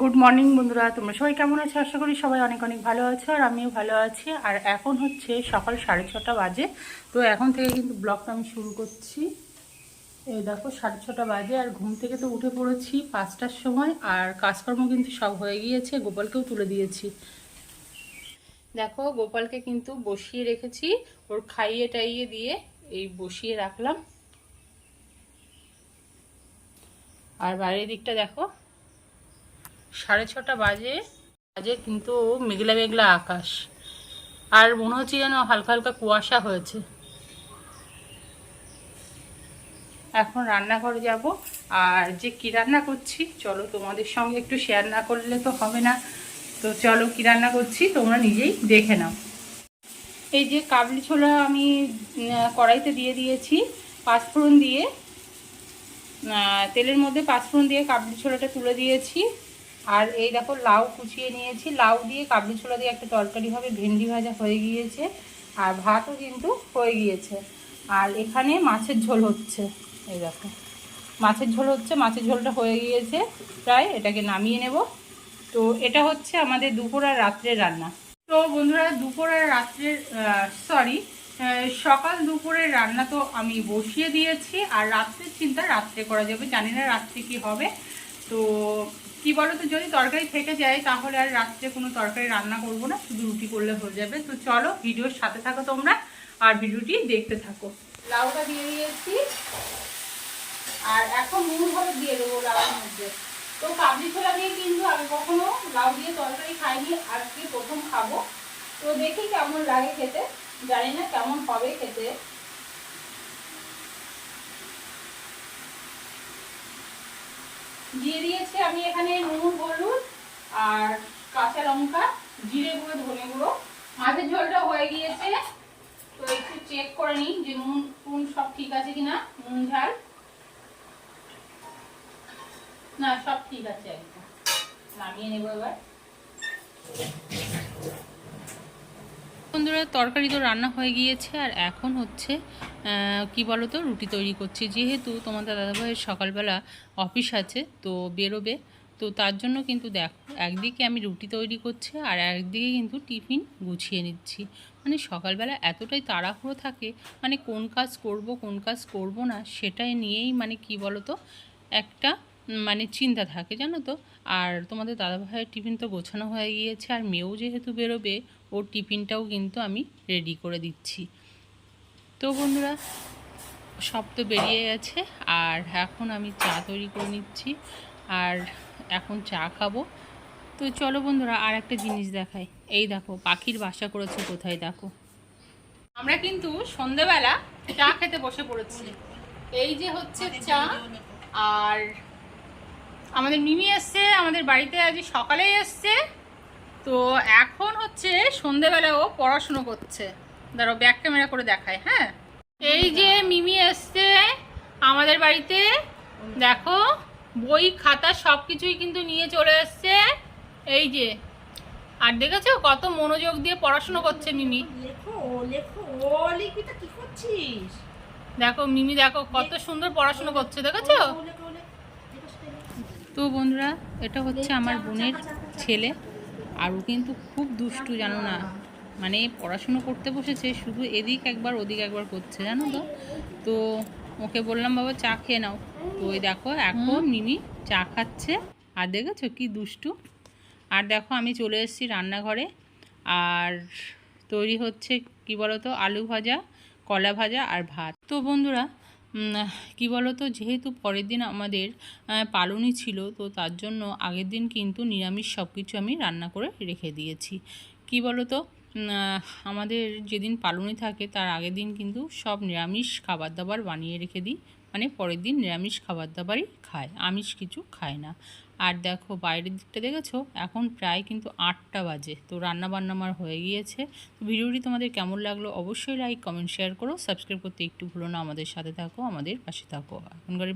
Good morning বন্ধুরা। তোমরা সবাই কেমন আছো? আশা করি সবাই অনেক অনেক ভালো আছো আর আমিও ভালো আছি। আর এখন হচ্ছে সকাল সাড়ে ছটা বাজে। তো এখন থেকে কিন্তু ব্লগটা আমি শুরু করছি। এই দেখো, সাড়ে ছটা বাজে আর ঘুম থেকে তো উঠে পড়েছি পাঁচটার সময়। আর কাজকর্ম কিন্তু সব হয়ে গিয়েছে। গোপালকেও তুলে দিয়েছি। দেখো, গোপালকে কিন্তু বসিয়ে রেখেছি। ওর খাইয়ে টাইয়ে দিয়ে এই বসিয়ে রাখলাম। আর বাইরের দিকটা দেখো। সাড়ে ছটা বাজে বাজে কিন্তু মেঘলা মেঘলা আকাশ। আর মনে হচ্ছে যেন হালকা হালকা কুয়াশা হয়েছে। এখন রান্নাঘরে যাব। আর যে কি রান্না করছি, চলো তোমাদের সঙ্গে একটু শেয়ার না করলে তো হবে না। তো চলো কি রান্না করছি, তোমরা নিজেই দেখে নাও। এই যে কাবলি ছোলা আমি কড়াইতে দিয়ে দিয়েছি পাঁচফোড়ন দিয়ে। তেলের মধ্যে পাঁচফোড়ন দিয়ে কাবলি ছোলাটা তুলে দিয়েছি। আর এই দেখো লাউ কুচিয়ে নিয়েছি। লাউ দিয়ে কাবলি ছোলা দিয়ে একটা তরকারি হবে। ভেন্ডি ভাজা হয়ে গিয়েছে আর ভাতও কিন্তু হয়ে গিয়েছে। আর এখানে মাছের ঝোল হচ্ছে। এই দেখো। মাছের ঝোল হচ্ছে। মাছের ঝোলটা হয়ে গিয়েছে। প্রায় এটাকে নামিয়ে নেব। তো এটা হচ্ছে আমাদের দুপুর আর রাত্রের রান্না। তো বন্ধুরা, দুপুর আর রাত্রের সরি সকাল দুপুরের রান্না তো আমি বসিয়ে দিয়েছি। আর রাত্রের চিন্তা রাত্রে করা যাবে। জানি না রাত্রে কি হবে। তো কি বলো তো যদি তরকারি থেকে যায়, তাহলে আর রাত্রে কোনো তরকারি রান্না করব না, শুধু রুটি করলে হয়ে যাবে। তো চলো, ভিডিওর সাথে থাকো তোমরা, আর ভিডিওটি দেখতে থাকো। লাউটা দিয়ে দিয়েছি। আর এখন নুন হলুদ দিয়ে দেবো লাউর মধ্যে। তো কাবলি ছোলা দিয়ে কিন্তু আমি কখনো লাউ দিয়ে তরকারি খাইনি, আজকে প্রথম খাব। তো দেখি কেমন লাগে খেতে। জানি না কেমন হবে খেতে। দিয়ে দিয়েছি আমি এখানে নুন, হলুদ আর কাঁচা লঙ্কা, জিরে গুঁড়ো, ধনে গুঁড়ো। মাছের ঝোলটা হয়ে গিয়েছে, তো একটু চেক করে নিই যে নুন টুন সব ঠিক আছে কিনা, নুন, ঝাল। না, সব ঠিক আছে একদম। নামিয়ে নেব এবার। বন্ধুরা, তরকারি তো রান্না হয়ে গিয়েছে আর এখন হচ্ছে কি বলো তো রুটি তৈরি করছি। যেহেতু তোমাদের দাদাভাইয়ের সকালবেলা অফিস আছে, তো বেরোবে, তো তার জন্য কিন্তু দেখো, একদিকে আমি রুটি তৈরি করছি আর একদিকে কিন্তু টিফিন গুছিয়ে নিচ্ছি। মানে সকালবেলা এতটাই তাড়াহুড়ো থাকে মানে কোন কাজ করব, কোন কাজ করব না, সেটাই নিয়েই মানে কি বলো তো একটা মানে চিন্তা থাকে, জানো তো? আর তোমাদের দাদাভাইয়ের টিফিন তো গোছানো হয়ে গিয়েছে, আর মেয়েও যেহেতু বেরোবে, ওর টিফিনটাও কিন্তু আমি রেডি করে দিচ্ছি। তো বন্ধুরা, সব তো বেরিয়ে গেছে, আর এখন আমি চা তৈরি করে নিচ্ছি, আর এখন চা খাব। তো চলো বন্ধুরা, আর একটা জিনিস দেখাই। এই দেখো, পাখির বাসা করেছে কোথায়, দেখো। আমরা কিন্তু সন্ধেবেলা চা খেতে বসে পড়েছি। এই যে হচ্ছে চা, আর আমাদের মিমি এসছে আমাদের বাড়িতে আজ সকালেই এসছে। তো এখন হচ্ছে সন্ধেবেলা ও পড়াশুনো করছে। দাঁড়াও ব্যাক ক্যামেরা করে দেখায় হ্যাঁ? এই যে মিমি এসছে আমাদের বাড়িতে দেখো বই খাতা সব কিছুই কিন্তু নিয়ে চলে এসছে। এই যে আর দেখেছ কত মনোযোগ দিয়ে পড়াশুনো করছে মিমি? দেখো মিমি দেখো কত সুন্দর পড়াশুনো করছে দেখেছ ও লেখো, ও লেখো। লেখো, সেটাই লেখো। তো বন্ধুরা এটা হচ্ছে আমার বোনের ছেলে। আর ও কিন্তু খুব দুষ্টু জানো না? মানে পড়াশুনো করতে বসেছে শুধু এদিক একবার ওদিক একবার করছে জানো তো? তো ওকে বললাম বাবা চা খেয়ে নাও। তো ওই দেখো এখন মিমি চা খাচ্ছে। আর দেখেছ কি দুষ্টু? আর দেখো আমি চলে এসেছি রান্নাঘরে। আর তৈরি হচ্ছে কি বলতো আলু ভাজা কলা ভাজা আর ভাত। তো বন্ধুরা কি বলতো, যেহেতু পরের দিন আমাদের পালনই পালনি ছিল, তো তার জন্য আগের দিন কিন্তু নিরামিষ সব কিছু আমি রান্না করে রেখে দিয়েছি। কি বলতো আমাদের যেদিন পালনি থাকে, তার আগের দিন কিন্তু সব নিরামিষ খাবার দাবার বানিয়ে রেখে দিই। মানে পরের দিন নিরামিষ খাবার দাবারই খায়, আমিষ কিছু খায় না। আর দেখো বাইরের দিকটা দেখেছ? এখন প্রায় কিন্তু আটটা বাজে, তো রান্না বান্না আমার হয়ে গিয়েছে। তো ভিডিওটি তোমাদের কেমন লাগল অবশ্যই লাইক কমেন্ট শেয়ার করো। সাবস্ক্রাইব করতে একটু ভুলো না, আমাদের সাথে থাকো, আমাদের পাশে থাকো। এখনকার